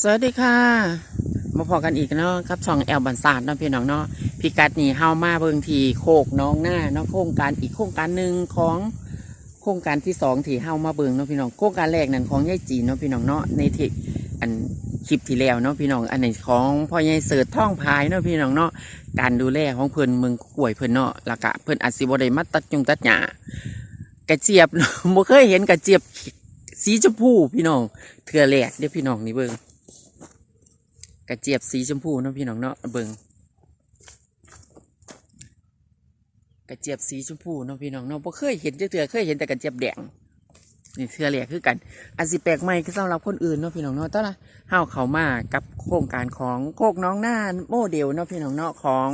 สวัสดีค่ะ มาพอกันอีกเนาะกับช่องแอลบันซาดเนาะพี่น้องเนาะพิกัดนี่เฮามาเบิงทีโคกน้องหน้าเนาะโครงการอีกโครงการหนึ่งของโครงการที่สองที่เฮามาเบิงเนาะพี่น้องโครงการแรกนั่นของยายจีนเนาะพี่น้องเนาะในที่อันคลิปที่แล้วเนาะพี่น้องอันนี้ของพ่อยายเสิร์ชท่องพายเนาะพี่น้องเนาะการดูแลของเพิ่นเมืองกล้วยเพิ่นเนาะล้วก็เพิ่นอาจสิบ่ได้มาตัดจงตัดหญ้ากระเจี๊ยบบ่เคยเห็นกระเจี๊ยบสีชมพูพี่น้องเทื่อแรกเด้อพี่น้องนี่เบิ่ง กระเจี๊ยบสีชมพูนะพี่น้องเนาะเบิงกระเจี๊ยบสีชมพูนะพี่น้องเนาะบ่เคยเห็นจักเทื่อเคยเห็นแต่กระเจี๊ยบแดงนี่เทื่อแรกคือกันอันสิแปลกใหม่คือสำหรับคนอื่นเนาะพี่น้องเนาะต้อนละเฮาวเขามากับโครงการของโคกน้องหน้าโมเดลเนาะพี่น้องเนาะของ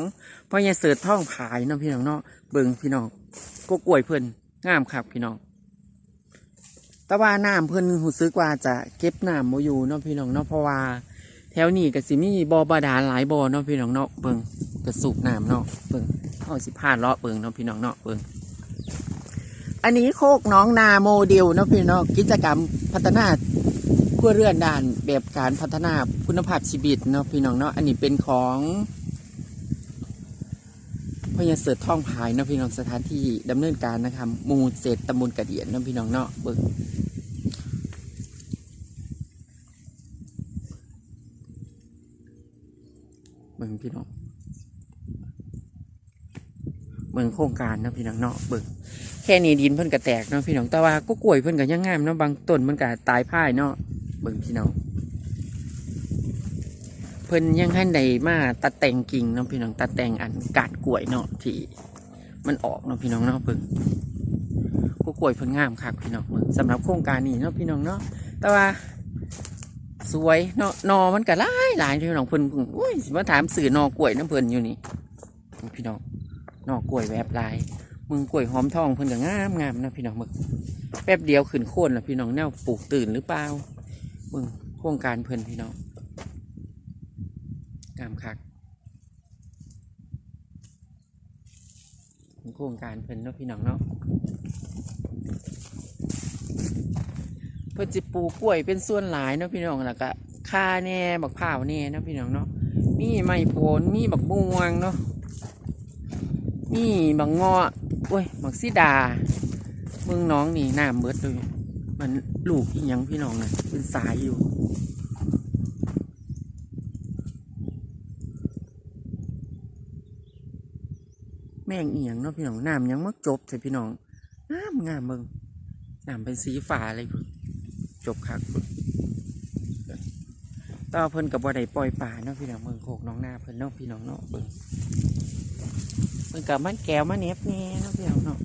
พ่อใหญ่เสิร์ชท่องผายเนาะพี่น้องเนาะเบิงพี่น้องก็กล้วยเพิ่นงามครับพี่น้องแต่ว่าน้ำเพิ่นหูซึกว่าจะเก็บน้ำบ่อยู่เนาะพี่น้องเนาะเพราะว่า แถวนี้ก็สิมีบ่อบาดาลหลายบ่อเนาะพี่น้องเนาะเบิ่งกระสูบน้ำเนาะเบิ่งเอาสิพาดเลาะเบิ่งเนาะพี่น้องเนาะเบิ่งอันนี้โคกน้องนาโมเดลเนาะพี่น้องกิจกรรมพัฒนาครัวเรื่อนด้านแบบการพัฒนาคุณภาพชีวิตเนาะพี่น้องเนาะอันนี้เป็นของพญาเสือท่องพายเนาะพี่น้องสถานที่ดำเนินการนะครับมูเศษตำบลกระเดียนเนาะพี่น้องเนาะเบิ่ง เบิ่ง พี่น้องเบิ่งโครงการนะพี่น้องเนาะเบิ่งแค่นี้ดินเพิ่นก็แตกเนาะพี่น้องแต่ว่าก็กล้วยเพิ่นก็ยังงามเนาะบางต้นมันก็ตายพ่ายเนาะเบิ่งพี่น้องเพิ่นยังให้ได้มาตัดแต่งกิ่งเนาะพี่น้องตัดแต่งอันกาดกล้วยเนาะที่มันออกเนาะพี่น้องเนาะเบิ่งก็กล้วยเพิ่นงามคักพี่น้องเบิ่งสำหรับโครงการนี้เนาะพี่น้องเนาะแต่ว่า สวยนาะนอมันก็หลายหลายพี่น้องเพิ่นอุ้ยมาถามสื่อนอกล้วยน้ำเพิ่นอยู่นี่พี่น้องนอกล้วยแบบลายมึงกล้วยหอมทองเพิ่นก็งามงามนะพี่น้องมึงแป๊บเดียวขึ้นโค่นแล้วพี่น้องแนวปลูกตื่นหรือเปล่ามึงโครงการเพิ่นพี่น้องงามคักโครงการเพิ่นเนาะพี่น้องเนาะ พิ่นจิปลูกกล้วยเป็นส่วนหลายเนาะพี่น้องแล้วก็ข่าแน่บักพร้าวแน่เนาะพี่น้องเนาะมีไม้โผลมีบักม่วงเนาะมีบักงาะโอ้ยบักซีดาเมืองน้องนี่น้ำเบิดเลยมันลูกอีหยังพี่น้องน่ะเป็นสายอยู่แม่งอียงเนาะพี่น้องน้ำยังมักจบใช่พี่น้องงามงามเบิ่งน้ำเป็นสีฟ้าเลย จบคักต่อเพิ่นกับบ่ได้ปล่อยป่าเนาะพี่น้องเมืองโคกน้องนาเพิ่นเนาะพี่น้องเนาะเบิ่งเพิ่นกับมันแก้วมันเน็บแน่เนาะพี่น้องเนาะ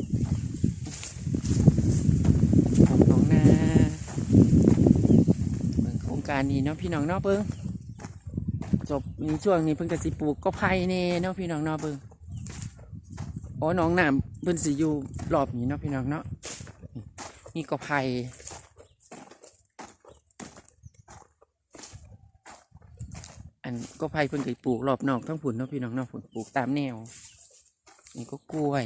น้องนาเบิ่งโครงการนี้เนาะพี่น้องเนาะเบิ่งจบในช่วงนี้เพิ่นก็สิปลูกก็ไผ่แน่เนาะพี่น้องเนาะเบิ่งอ๋อน้องน้ำเพิ่นสิอยู่รอบนี้เนาะพี่น้องเนาะนี่ก็ไผ่ อัน ก็ไผ่เพิ่นเคยปลูกรอบนอกทั้งผุนเนาะพี่น้องเนาะผุนปลูกตามแนว นี่ก็กล้วย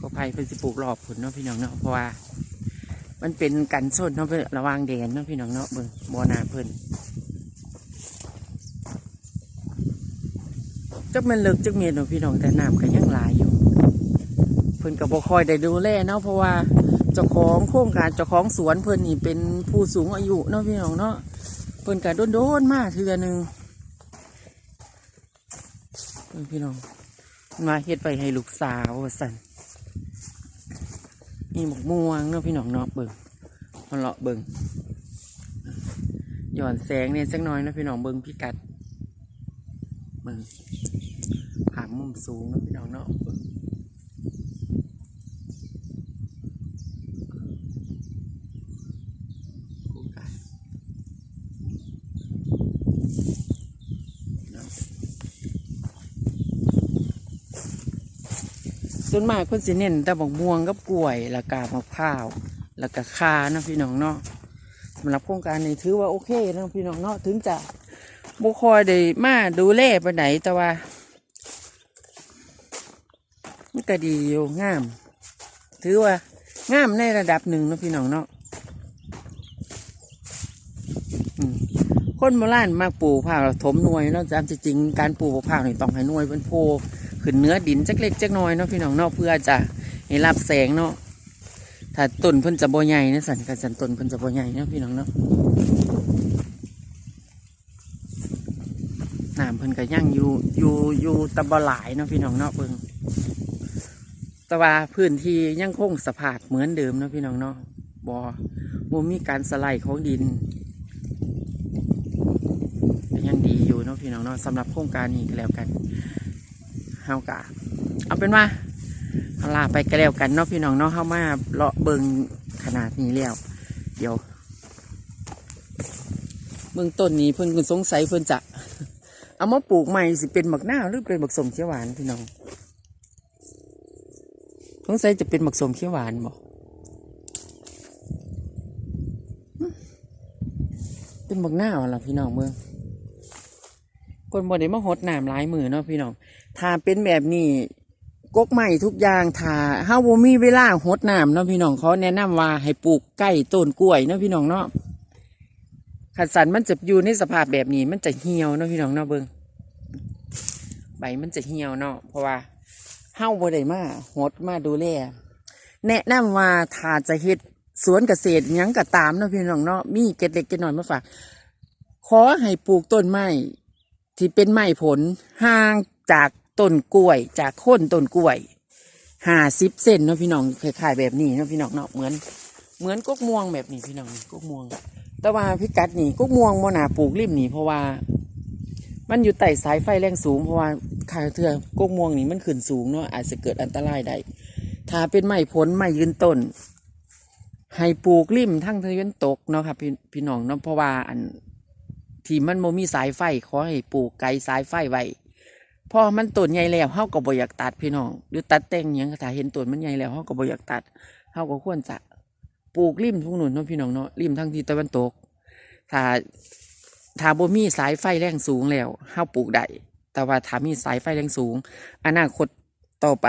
ก็ไผ่เพิ่นสิปลูกรอบผุนเนาะพี่น้องเนาะเพราะว่า มันเป็นกันส้นเนาะเพิ่ระวางแดนเนาะพี่น้องเนาะเบิ่งบ่อนาเพิ่นจักแมันเลิกจักเมียนเนาะพี่น้องแต่น้ำก็ยังหลายอยู่ เพิ่นก็บ่คอยได้ดูแลเนาะเพราะว่า เจ้าของโครงการเจ้าของสวนเพิ่อนนี่เป็นผู้สูงอายุเนาะพี่น้องเนาะเพิ่อนก็โดนๆมาเทือหนึงเพิ่นพี่น้องมาเฮ็ดไปให้ลูกสาวสั่นนี่หมกม่วงเนาะพี่น้องเนาะเบิ่งมาเลาะเบิ่งหย่อนแสงเนี่ยสักหน่อยเนาะพี่น้องเบิ่งพิกัดเบิ่งผ่ามุมสูงเนาะพี่น้องเนาะ ส่วนมากคนสิเน้นแต่บอกม่วงกับกล้วยละกาบมะพร้าวละกาคานะพี่น้องเนาะสำหรับโครงการนี้ถือว่าโอเคนะพี่น้องเนาะถึงจะบุคอยได้มาดูแลไปไหนแต่ว่ามันก็ดีอยู่งาม ถือว่างามในระดับหนึ่งนะพี่น้องเนาะคนโบราณมากปลูกผ้าถมหน่วยเนาะจำจริงการปลูกผ้าเนี่ต้องให้หน่วยเป็นโพ ขึ้นเนื้อดินจักเล็กจักน้อยเนาะพี่น้องเนาะเพื่อจะให้รับแสงเนาะถ้าต้นเพิ่นจะบ่ใหญ่นะสันกันสันต้นเพิ่นจะบ่ใหญ่เนาะพี่น้องเนาะน้ำเพิ่นก็ยังอยู่อยู่อยู่ตะบหลายเนาะพี่น้องเนาะเพิ่งแต่ว่าพื้นที่ยังคงสภาพเหมือนเดิมเนาะพี่น้องเนาะบ่บ่มีการสไลด์ของดินยังดีอยู่เนาะพี่น้องเนาะสำหรับโครงการนี้ก็แล้วกัน เฮากะเอาเป็นว่าเอาลาไปก็แล้วกันเนาะพี่น้องเนาะเฮามาเลาะเบิงขนาดนี้แล้ว เดี๋ยวเบื้องต้นนี้เพิ่นก็สงสัยเพิ่นจะ เอามาปลูกใหม่สิเป็นหมักหน้าวหรือเป็นหมักสมเขียวหวานพี่น้องสงสัยจะเป็นหมักสมเขียวหวานบ่หึเป็นหมักหน้าวเหรอพี่น้องเมือง คนบ่ได้มาหดน้ำหลายมือเนาะพี่น้องถ้าเป็นแบบนี้กกใหม่ทุกอย่างถ้าเฮาบ่มีเวลาหดน้ำเนาะพี่น้องเขาแนะนำว่าให้ปลูกใกล้ต้นกล้วยเนาะพี่น้องเนาะขัดสันมันจะอยู่ในสภาพแบบนี้ มันจะเหี่ยวเนาะพี่น้องเนาะเบิ่งใบมันจะเหี่ยวเนาะเพราะว่าเฮาบ่ได้มาหดมาดูแลแนะนำว่าถ้าจะเฮ็ดสวนเกษตรยังก็ตามเนาะพี่น้องเนาะมีเก็ดเล็กเก็ดน้อยมาฝากขอให้ปลูกต้นไม้ ที่เป็นไม้ผลห่างจากต้นกล้วย จากโคนต้นกล้วยห้าสิบเซนเนาะพี่น้องคล้ายๆแบบนี้เนาะพี่น้องเนาะเหมือน เหมือนกกม่วงแบบนี้พี่น้องกกม่วง แต่ว่าพิกัดนี่กกม่วงโมนาปลูกริมนี่เพราะว่า มันอยู่ใต้สายไฟแรงสูงเพราะว่าขาเถื่อกกม่วงนี่มันขึ้นสูงเนาะอาจจะเกิดอันตรายได้ถ้าเป็นไม้ผลไม้ยืนต้นให้ปลูกริมทั้งทะเวนตกเนาะครับพี่พี่น้องเนาะเพราะว่าอัน ที่มันโมมีสายไฟขอให้ปลูกไกลสายไฟไว้พอมันต้นใหญ่แล้วเฮาก็บ่อยากตัดพี่น้อง หรือตัดแต่งหยังถ้าเห็นต้นมันใหญ่แล้วเฮาก็บ่อยากตัดเฮาก็ควรจะปลูกริมทุ่งหนุนเนาะพี่น้องเนาะริมทางทิศตะวันตก ถ้าถ้าบ่มีสายไฟแรงสูงแล้วเฮาปลูกได้แต่ว่าถ้ามีสายไฟแรงสูง อนาคตต่อไป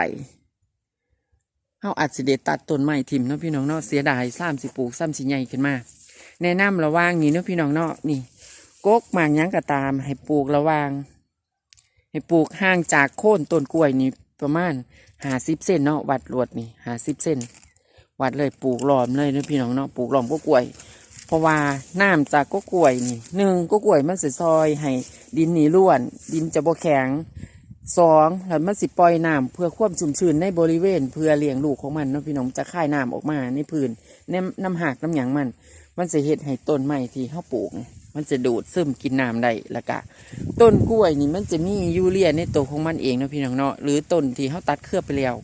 เฮาอาจสิได้ตัดต้นไม้ทิ่มเนาะพี่น้องเนาะเสียดายซ้ำสิปลูกซ้ำสิใหญ่ขึ้นมาแนะนำระว่างนี้เนาะพี่น้องเนาะนี่ กกหมากยังก็ตาม ให้ปลูกระวาง ให้ปลูกห่างจากโค่นต้นกล้วยนี่ประมาณหาสิบเซนเนาะวัดรวดนี่หาสิบเซนวัดเลยปลูกล้อมเลยนะพี่น้องเนาะปลูกล้อมก็กล้วย เพราะว่าน้ำจากก็กล้วยนี่หนึ่งก็กล้วยมันสิซอยให้ดินนี่ร่วน ดินจะบ่แข็งสองแล้วมันสิปล่อยน้ำเพื่อควบชุ่มชื้นในบริเวณ เพื่อเลี้ยงลูกของมันเนาะพี่น้องจะค่ายน้ำออกมาในพื้นน้ำน้ำหักน้ำหยังมัน มันจะเฮ็ดให้ต้นไม้ที่เขาปลูกเนี่ย มันจะดูดซึมกินน้ำได้ล้วก็ต้นกล้วยนี่มันจะมียูเรียในตัวของมันเองนะพี่น้องเนาะหรือต้นที่เขาตัดเครือไปแล้ว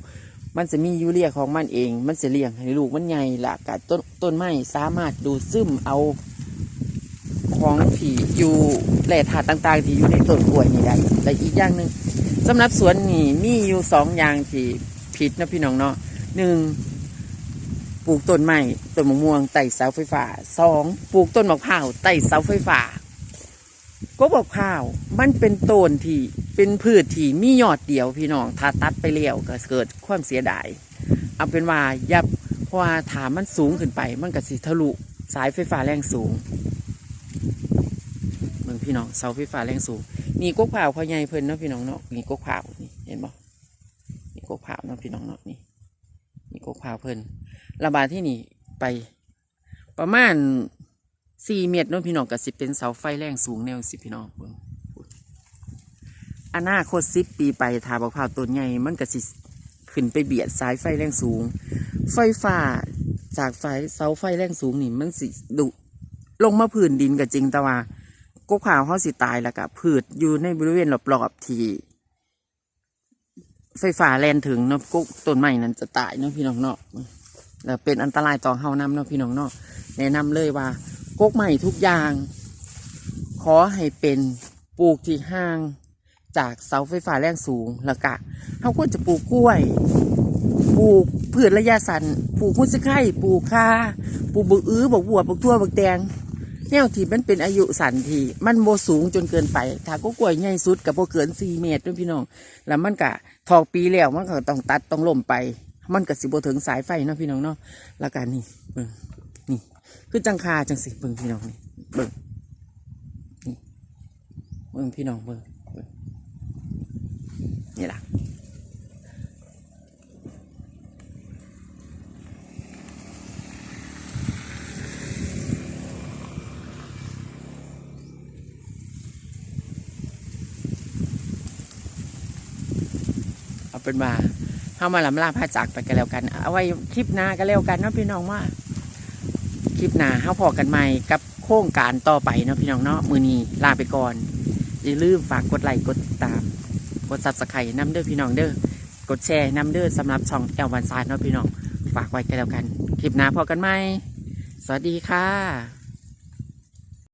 มันจะมียูเรียของมันเอง มันจะเลี้ยงให้ลูกมันใหญ่ละกต้นต้นไม้สามารถดูดซึมเอาของที่อยู่แหล่ธาตุต่างๆ ที่อยู่ในต้นกล้วยนี่ได้แต่อีกอย่างหนึ่งสำหรับสวนนี่มีอยู่สองอย่างที่ผิดนะพี่น้องเนาะหนึ่ง ปลูกต้นไม้ต้นมะม่วงไต่เสาไฟฟ้าสองปลูกต้นมะพร้าวไต่เสาไฟฟ้าก็บอกพร้าวมันเป็นต้นที่เป็นพืชที่มียอดเดียวพี่น้องถ้าตัดไปแล้วก็เกิดความเสียดายเอาเป็นว่ายับเพราะว่าถามมันสูงขึ้นไป มันก็สิทะลุสายไฟฟ้าแรงสูงเมืองพี่น้องเสาไฟฟ้าแรงสูงนี่กกเผาวเขาใหญ่เพิ่นเนาะพี่น้องเนาะนี่กกเผาวนี่เห็นบ่นี่กกเผาวเนาะพี่น้องเนาะนี่นี่กกเผาวเพิ่น ระบาดที่นี่ไป ประมาณสี่เมตรน้องพี่น้องกับสิเป็นเสาไฟแรงสูงแนวสิพี่น้องเบิ่งอนาคตสิบปีไปทาบอกพาวต้นใหญ่มันก็สิขึ้นไปเบียดสายไฟแรงสูง ไฟฟ้าจากไฟเสาไฟแรงสูงนี่มันสิดุลงมาพื้นดินก็จริงแต่ว่ากกขาวเขาสิตายแล้วก็พืชอยู่ในบริเวณรอบๆที่ไฟฟ้าแลนถึงเนาะกุ๊กต้นไม้นั้นจะตายเนาะพี่น้องเนาะ แล้วเป็นอันตรายต่อเฮานำเนาะพี่น้องเนาะแนะนำเลยว่ากุ๊กไม้ทุกอย่าง ขอให้เป็นปลูกที่ห่างจากเสาไฟฟ้าแรงสูงแล้วก็เฮาควรจะปลูกกล้วย ปลูกพืชระยะสั้นปลูกมุสไข่ปลูกคาปลูกบกอื้อบกบัวบกทั่วบกแตงแนวที่มันเป็นอายุสั้นที่มันโบสูงจนเกินไป ถ้าก็กล้วยใหญ่สุดกับโบเกินสี่เมตรด้อพี่น้อง แล้วมันกะทอกปีแล้วมันก็ต้องตัดต้องล่มไป มันก็สิบถึงสายไฟเนาะพี่น้องเนาะแล้วกันนี่เบิ่งนี่ คือจังคาจังสิเบิ่งพี่น้องนี่เบิ่งนี่เบิ่งพี่น้องเบิ่งนี่ล่ะเอาเป็นว่า เข้ามาลำลาพาจากไปกันแล้วกัน เอาไว้คลิปหน้ากันแล้วกันเนาะพี่น้องว่า คลิปหน้าเข้าพอกันใหม่กับโครงการต่อไปเนาะพี่น้องเนาะมือนี้ลาไปก่อนอย่าลืมฝากกดไลค์กดติดตาม กดซับสไครต์น้ำเด้อพี่น้องเด้อกดแชร์น้ำเด้อสำหรับช่องแอลวันซายเนาะพี่น้องฝากไว้กันแล้วกัน คลิปหน้าพอกันไหมสวัสดีค่ะ